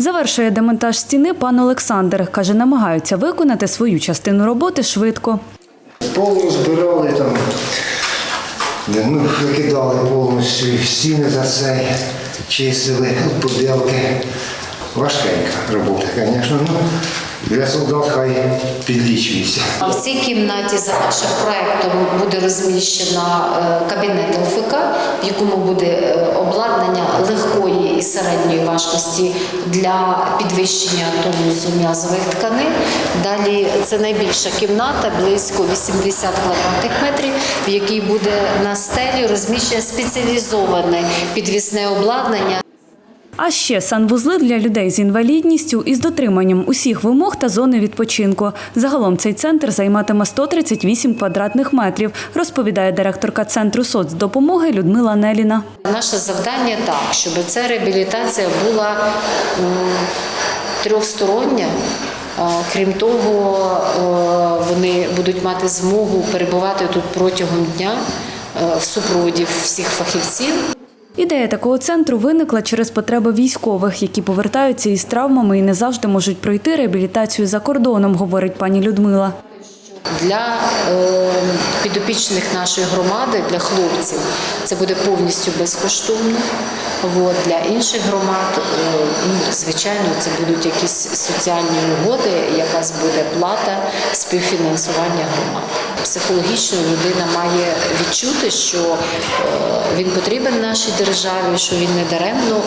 Завершує демонтаж стіни пан Олександр. Каже, намагаються виконати свою частину роботи швидко. Пол розбирали там, ну, викидали повністю стіни за це, чистили, поділки. Важкенька робота, звісно. Ну, для солдат хай підлічується. В цій кімнаті за нашим проектом буде розміщена е, кабінет ЛФК, в якому буде е, обладнання і середньої важкості для підвищення тонусу м'язових тканин. Далі це найбільша кімната, близько 80 квадратних метрів, в якій буде на стелі розміщене спеціалізоване підвісне обладнання. А ще санвузли для людей з інвалідністю із дотриманням усіх вимог та зони відпочинку. Загалом цей центр займатиме 138 квадратних метрів, розповідає директорка центру соцдопомоги Людмила Неліна. Наше завдання так, щоб ця реабілітація була трьохстороння. Крім того, е, вони будуть мати змогу перебувати тут протягом дня е, в супроводі всіх фахівців. Ідея такого центру виникла через потреби військових, які повертаються із травмами і не завжди можуть пройти реабілітацію за кордоном, говорить пані Людмила. Для е, підопічних нашої громади, для хлопців, це буде повністю безкоштовно. Для інших громад, е, ну, звичайно, це будуть якісь соціальні угоди, якась буде плата співфінансування громад. Психологічно людина має відчути, що е, він потрібен нашій державі, що він не даремно е,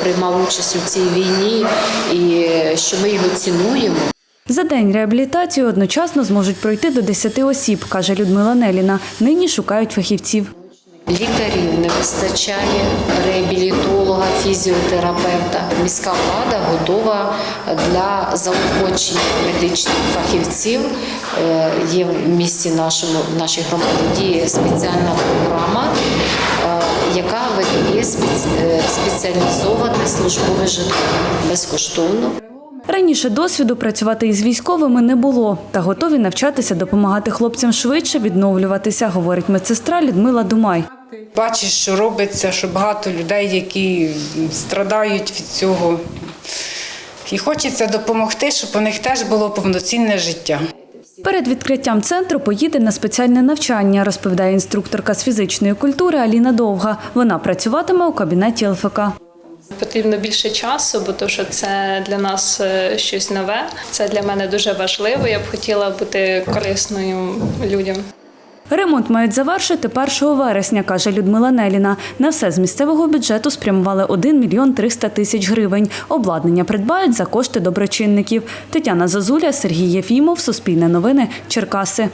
приймав участь у цій війні і що ми його цінуємо. За день реабілітацію одночасно зможуть пройти до 10 осіб, каже Людмила Неліна. Нині шукають фахівців. Лікарів не вистачає, реабілітолога, фізіотерапевта. Міська влада готова для заохочення медичних фахівців. Е, Є в місті нашому, нашій громаді спеціальна програма, е, яка видає е, спеціалізоване службове житло безкоштовно. Раніше досвіду працювати із військовими не було, та готові навчатися допомагати хлопцям швидше відновлюватися, говорить медсестра Людмила Думай. Бачиш, що робиться, що багато людей, які страдають від цього. І хочеться допомогти, щоб у них теж було повноцінне життя. Перед відкриттям центру поїде на спеціальне навчання, розповідає інструкторка з фізичної культури Аліна Довга. Вона працюватиме у кабінеті ЛФК. Потрібно більше часу, бо то, що це для нас е, щось нове. Це для мене дуже важливо. Я б хотіла бути корисною людям. Ремонт мають завершити 1 вересня, каже Людмила Неліна. На все з місцевого бюджету спрямували 1 мільйон 300 тисяч гривень. Обладнання придбають за кошти доброчинників. Тетяна Зазуля, Сергій Єфімов, Суспільне новини, Черкаси.